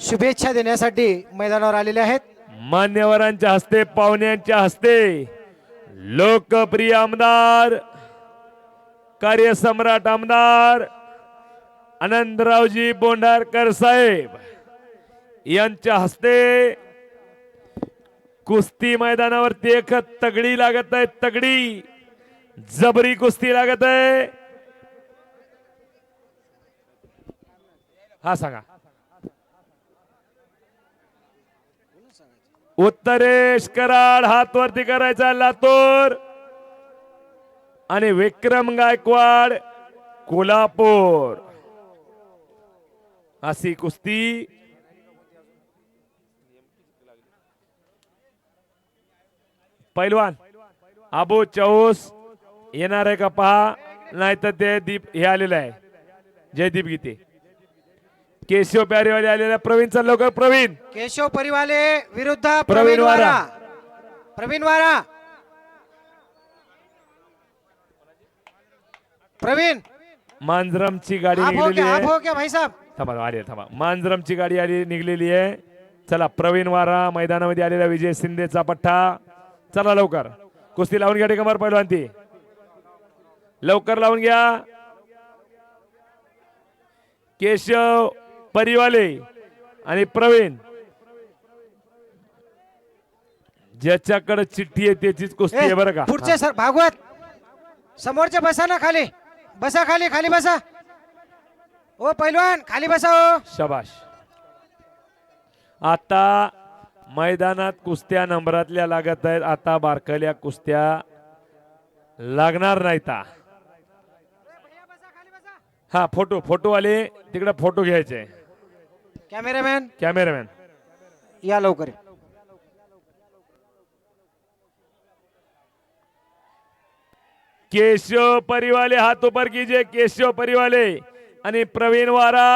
शुभेच्छा देण्यासाठी मैदानावर आलेले आहेत. मान्यवरांच्या हस्ते पाहुण्यांच्या हस्ते लोकप्रिय आमदार कार्यसम्राट आमदार आनंदरावजी बोंडारकर साहेब यांच्या हस्ते कुस्ती मैदानावरती एक तगडी लागत आहे तगडी जबरी कुस्ती लागत आहे. हा सांगा. उत्तरेश कराड हात वरती करायचा लातूर. आणि विक्रम गायकवाड कोल्हापूर. अशी कुस्ती. पैलवान अबू चौस येणार आहे का पहा. नाही तर ते दीप हे आलेलं आहे. जयदीप गीते. केशव प्यारेवाले आलेला प्रवीण चल लवकर. प्रवीण. केशव परिवाले विरुद्ध प्रवीण वारा. प्रवीण वारा. प्रवीण. मांजरमची गाडी आप हो निघलेली क्या आप आहे. हो क्या भाई साहब थांबा आली थांबा. मांजरमची गाडी आली निघलेली आहे. चला प्रवीण वारा मैदानामध्ये आलेला विजय शिंदेचा पठ्ठा चला लवकर. कुस्ती लावून घ्या टेकमार पहिलवान ती लवकर लावून घ्या. केशव. परिवाले आणि प्रवीण. ज्याच्याकडे चिठ्ठी आहे त्याचीच कुस्ती आहे बरं का. पुढचे सर भागवत. समोरचे बसा ना खाली. बसा खाली खाली बसा. ओ पैलवान खाली बसा ओ. शबाश. आता मैदानात कुस्त्या नंबरातल्या लागत आहेत. आता बारकल्या कुस्त्या लागणार नाहीता. हा फोटो फोटो आले तिकडे फोटो घ्यायचे. कॅमेरामॅन? कॅमेरामॅन. या लवकर केशव परिवाले हात उपर कीजिए केशव परिवाले. आणि प्रवीण वारा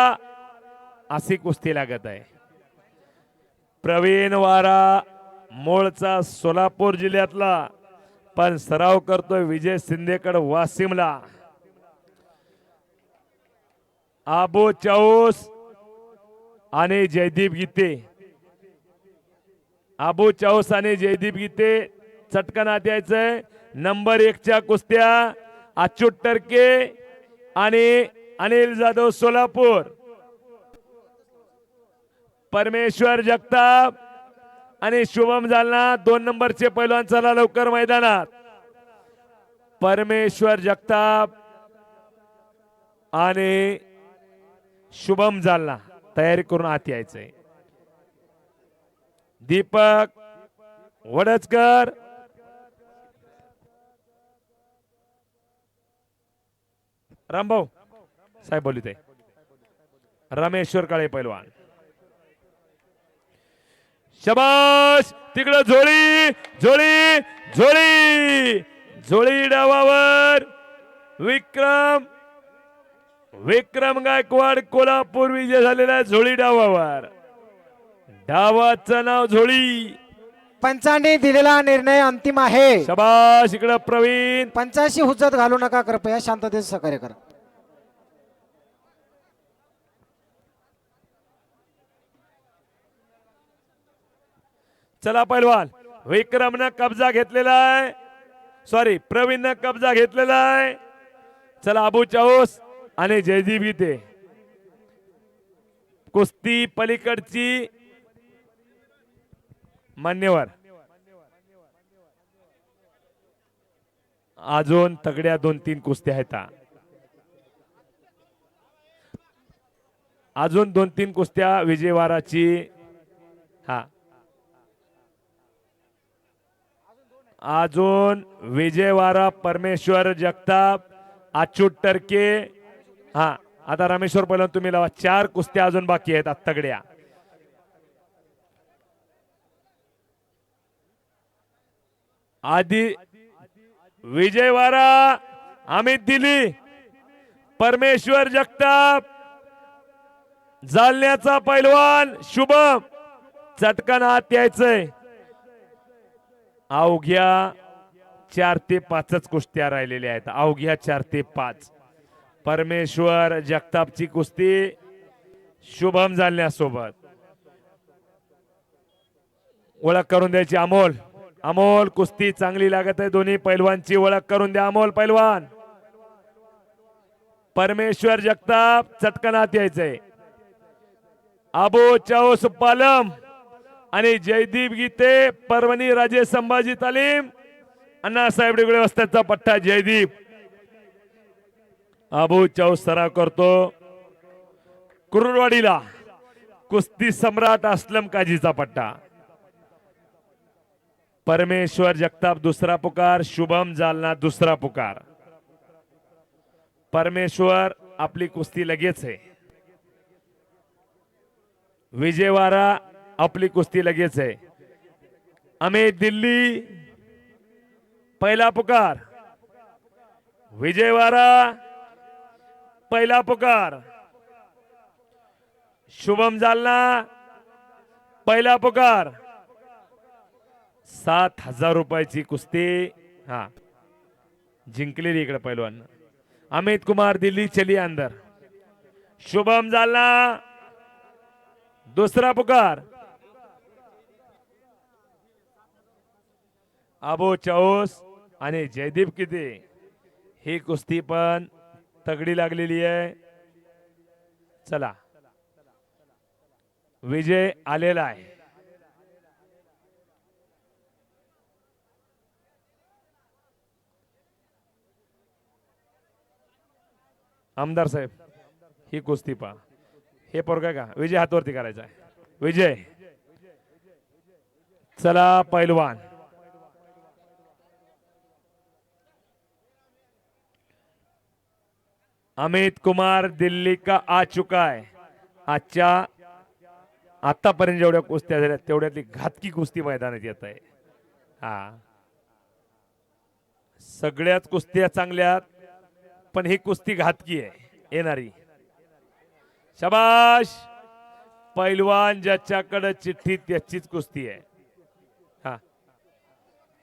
अशी कुस्ती लागत आहे. प्रवीण वारा मूळचा सोलापूर जिल्ह्यातला पण सराव करतोय विजय शिंदेकड वासिमला आबो चौस आणि जयदीप गीते। आबू चौस आणि जयदीप गीते। चटकन यायचंय नंबर एकच्या कुस्त्या अच्युत टर्के आणि अनिल जाधव सोलापूर। परमेश्वर जगताप आणि शुभम जालना दोन नंबरचे पैलवान चला लवकर मैदानात। परमेश्वर जगताप आणि शुभम जालना। तयारी करून आत यायचंय. दीपक वडचकर रामभाऊ साहेब बोलित रमेश्वर काळे पैलवान. शबाश तिकडं झोळी झोळी झोळी झोळी डावावर. विक्रम विक्रम गायकवाड कोल्हापूर विजय झालेला आहे झोळी डावावर. डावाचं नाव झोळी. पंचांनी दिलेला निर्णय अंतिम आहे. शबाश इकडं प्रवीण. पंचाशी हुज्जत घालू नका कृपया शांततेचं सहकार्य करा. चला पैलवान. विक्रमनं कब्जा घेतलेला आहे. सॉरी प्रवीणनं कब्जा घेतलेला आहे. चला अबू चाऊस. आणि जयदीप गीते. कुस्ती पलीकडची मान्यवर. अजून तगड्या दोन तीन कुस्त्या आहेत अजून दोन तीन कुस्त्या विजयवाराची. हा. अजून विजयवारा परमेश्वर जगताप अच्युत टर्के हा आता रामेश्वर पहिला तुम्ही लावा. चार कुस्त्या अजून बाकी आहेत आत्तागड्या आधी विजयवारा अमित दिली. परमेश्वर जगताप. जालन्याचा पैलवान शुभम. चटकन आत यायचंय. अवघ्या चार ते पाचच कुस्त्या राहिलेल्या आहेत. अवघ्या चार ते पाच. परमेश्वर जगतापची कुस्ती शुभम जालन्यासोबत ओळख करून द्यायची अमोल. अमोल कुस्ती चांगली लागत आहे. दोन्ही पैलवानची ओळख करून द्या. अमोल पैलवान. परमेश्वर जगताप चटकनात यायचंय. आबो चौस पालम आणि जयदीप गीते परवणी राजे संभाजी तालीम अण्णासाहेब डिगळे वस्त्याचा पट्टा जयदीप. अबू चाऊस सराव करतो. कुरुडवाडीला कुस्ती सम्राट असलम काजीचा पट्टा. परमेश्वर जगताप दुसरा पुकार शुभम जालना दुसरा पुकार. परमेश्वर आपली कुस्ती लगेच आहे. विजयवारा आपली कुस्ती लगेच आहे. आम्ही दिल्ली पहिला पुकार. विजयवारा पहिला पुकार. शुभम जालना. पहिला पुकार. सात हजार रुपयाची कुस्ती. हा. जिंकलेली इकडे पैलवान. अमित कुमार दिल्ली चली अंदर. शुभम जालना. दुसरा पुकार. अबो चौस आणि जयदीप किती? ही कुस्ती पण तगडी लागलेली आहे. चला. विजय आलेला आहे. आमदार साहेब ही कुस्ती पहा. हे पोरगा का? विजय हातवरती करायचा आहे. विजय. चला पैलवान. अमित कुमार दिल्ली का आ चुका आहे आजच्या आतापर्यंत जेवढ्या कुस्त्या झाल्या तेवढ्यातली घातकी कुस्ती मैदानात येत आहे. हा. सगळ्याच कुस्त्या चांगल्या पण ही कुस्ती घातकी आहे. येणारी. शबाश! पैलवान ज्याच्याकडे चिठ्ठी त्याचीच कुस्ती आहे. हा.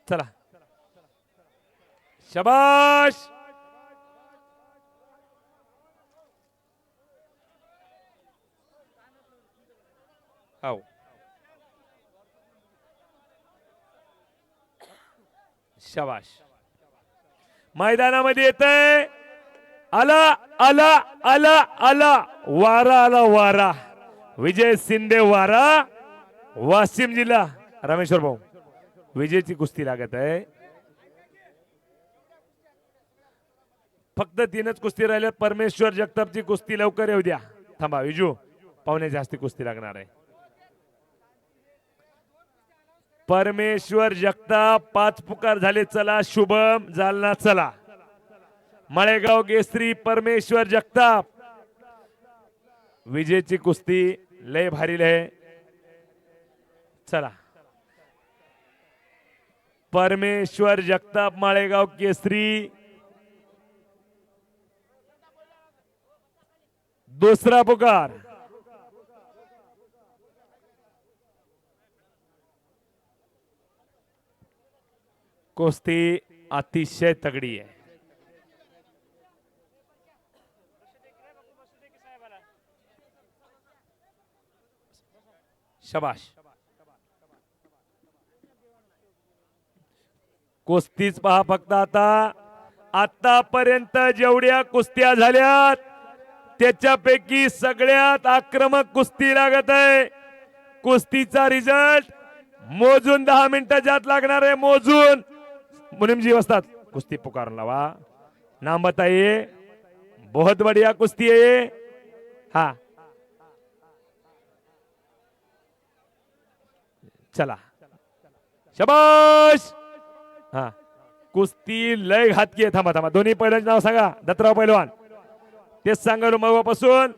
चला. शबाश! हो शबाश। मैदानामध्ये येत आला आला आला आला. वारा आला वारा. विजय शिंदे वारा. वाशिम जिल्हा. रामेश्वर भाऊ विजयची कुस्ती लागत आहे. फक्त तीनच कुस्ती राहिल्या परमेश्वर जगतापची कुस्ती लवकर येऊ द्या. थांबा विजू पाहुणे जास्ती कुस्ती लागणार आहे. परमेश्वर जगताप पाच पुकार झाले चला शुभम जालना चला. मळेगाव केसरी परमेश्वर जगताप. विजेची कुस्ती लय भारी लय. चला. परमेश्वर जगताप माळेगाव केसरी. दुसरा पुकार. कुस्ती अतिशय तगडी आहे. शबाश. कुस्तीच पहा फक्त आता. आतापर्यंत जेवढ्या कुस्त्या झाल्यात त्याच्यापैकी सगळ्यात आक्रमक कुस्ती लागत आहे. कुस्तीचा रिझल्ट मोजून दहा मिनिटाच्या आत लागणार आहे मोजून. मुनिमजी वसतात। कुस्ती पुकारून लावा नाम बताइए बहुत बढ़िया कुस्ती है ये। हा। चला। शबाश! हा। कुस्ती लय घातकी आहे थांबा थांबा। दोन्ही पहिल्यांचे नाव सांगा। दत्तराव पहिलवान तेच सांगा मगापासून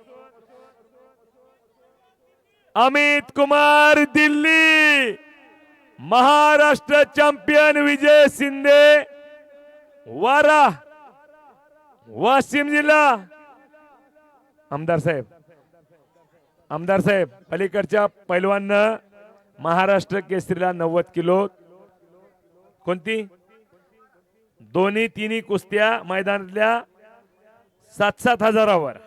अमित कुमार दिल्ली। महाराष्ट्र चॅम्पियन विजय शिंदे वारा वाशिम जिल्हा. आमदार साहेब आमदार साहेब पलीकडच्या पैलवाननं महाराष्ट्र केसरीला नव्वद किलो कोणती? दोन्ही तिन्ही कुस्त्या मैदानातल्या सात सात हजारावर.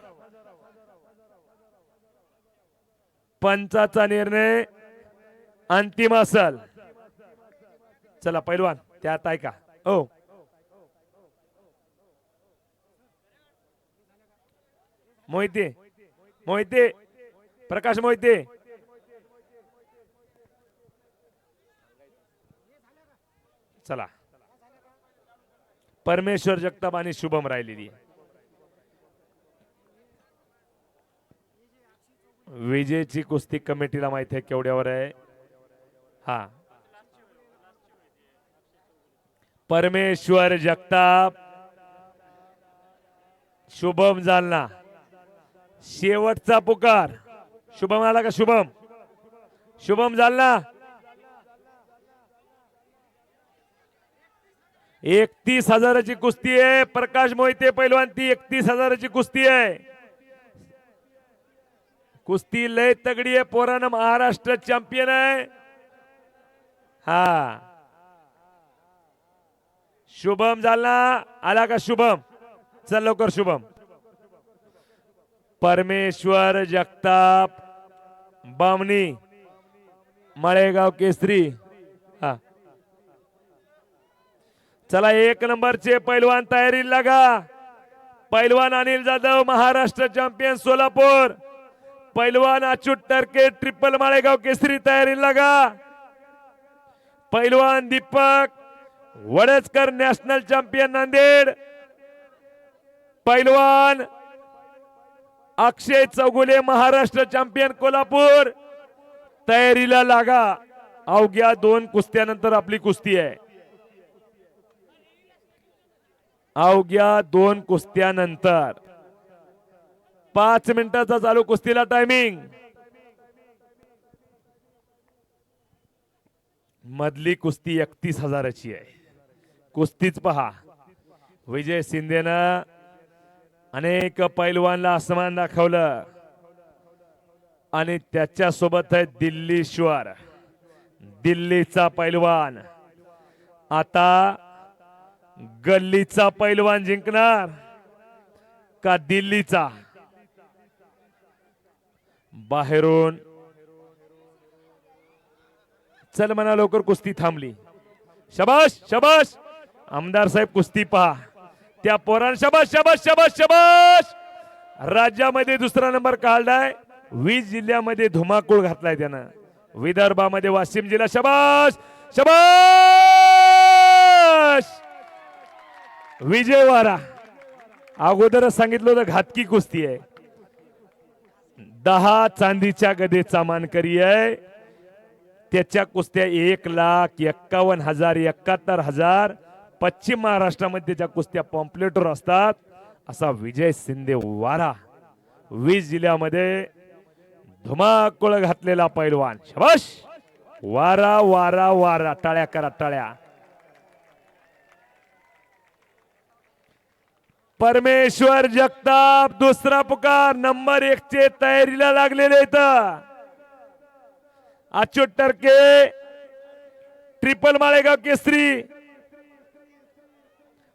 पंचाचा निर्णय अंतिम असल. चला पैलवान त्यात ऐका. ओ मोहिते मोहिते प्रकाश मोहिते. चला. परमेश्वर जगताप आणि शुभम राहिलेली. विजेची कुस्ती कमिटीला माहिती आहे केवढ्यावर आहे? हा. परमेश्वर जगताप. शुभम जालना. शेवटचा पुकार. शुभम आला का शुभम? शुभम जालना. एकतीस हजाराची कुस्ती आहे. प्रकाश मोहिते पैलवान ती एकतीस हजाराची कुस्ती आहे. कुस्ती लय तगडी आहे. पोरानं महाराष्ट्र चॅम्पियन आहे. हा. शुभम झाला? आला का शुभम? चल लवकर शुभम. परमेश्वर जगताप बामणी मळेगाव केसरी. हा. चला एक नंबरचे पैलवान तयारी लागा. पैलवान अनिल जाधव महाराष्ट्र चॅम्पियन सोलापूर. पैलवान अच्युत टर्के ट्रिपल माळेगाव केसरी तयारी लागा. पैलवान दीपक वडसकर नॅशनल चॅम्पियन नांदेड. पैलवान अक्षय चौगुले महाराष्ट्र चॅम्पियन कोल्हापूर. तयारीला लागा. अवघ्या दोन कुस्त्यानंतर आपली कुस्ती आहे. अवघ्या दोन कुस्त्यानंतर. पाच मिनिटाचा चालू कुस्तीला टायमिंग मधली कुस्ती एकतीस हजाराची आहे. कुस्तीच पहा. विजय शिंदेनं अनेक पैलवानला असमान दाखवलं. आणि त्याच्यासोबत आहे दिल्लीश्वर दिल्लीचा पैलवान. आता गल्लीचा पैलवान जिंकणार का दिल्लीचा? बाहेरून. चल म्हणा लवकर कुस्ती थांबली. शबाश शबाश आमदार साहेब कुस्ती पहा. त्या पोरान शबाश शबाश शबाश शबाश राज्यामध्ये दुसरा नंबर काढलाय. वीस जिल्ह्यामध्ये धुमाकूळ घातलाय त्यानं. विदर्भामध्ये वाशिम जिल्हा. शबाश शबाश विजयवाडा. अगोदरच सांगितलं होतं घातकी कुस्ती आहे. दहा चांदीच्या गदेचा मानकरी आहे. त्याच्या कुस्त्या एक लाख एक्कावन्न हजार एकाहत्तर हजार. पश्चिम महाराष्ट्रामध्ये ज्या कुस्त्या पॉम्प्लेटवर असतात असा विजय शिंदे वारा. वीस जिल्ह्यामध्ये धुमाकूळ घातलेला पैलवान. शबाश! वारा वारा वारा. टाळ्या करा टाळ्या. परमेश्वर जगताप दुसरा पुकार. नंबर एक चे तयारीला लागलेले इथं. Achyut Turke triple Malegaon Kesari.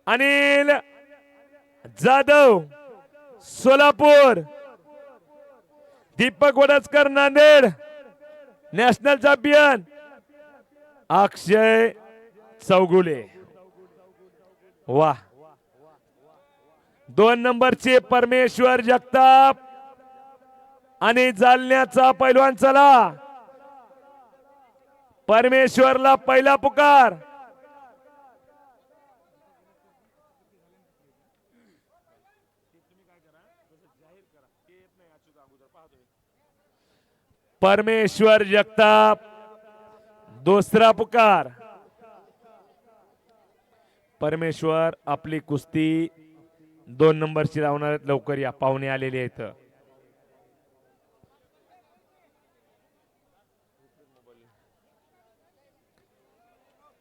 Anil Jadhav Solapur. Deepak Wadaskar Nanded. National champion Akshay Chougule. वा. दोन नंबरचे परमेश्वर जगताप आणि जालन्याचा पैलवान चला. परमेश्वरला पहिला पुकार. परमेश्वर जगताप. दुसरा पुकार. परमेश्वर आपली कुस्ती दोन नंबरची लावणार आहेत. लवकर या पाहुणे आलेले आहेत.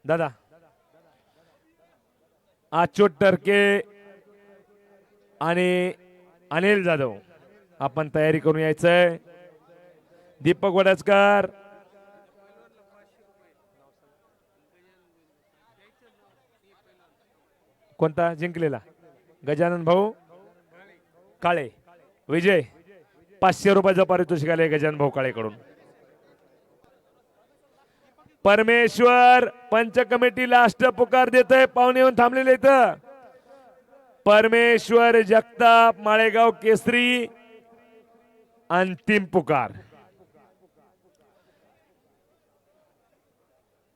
दादा. अच्युत टर्के आणि अनिल जाधव. आपण तयारी करून यायचंय. दीपक वडसकर. कोणता? जिंकलेला. गजानन भाऊ. काळे. विजय. पाचशे रुपयाचा पारितोषिक आलंय गजान काळेकडून. परमेश्वर पंच कमिटी लास्ट पुकार देत आहे पाहुणे येऊन थांबलेले इथं. परमेश्वर जगताप माळेगाव केसरी. अंतिम पुकार.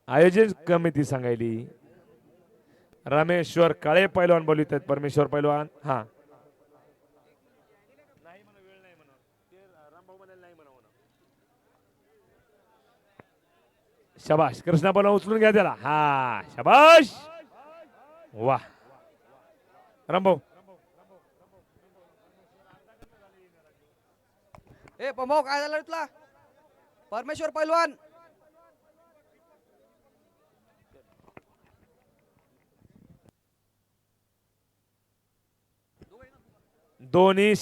आयोजन कमिटी सांगायली. रामेश्वर काळे पैलवान बोलवित आहेत परमेश्वर पैलवान. हा. शबाश कृष्णा पैलवान उचलून घ्या त्याला. हा शबाश. वा. रामभाऊ. ए प्रमोद काय झालं रे तुला परमेश्वर पैलवान. दोन्ही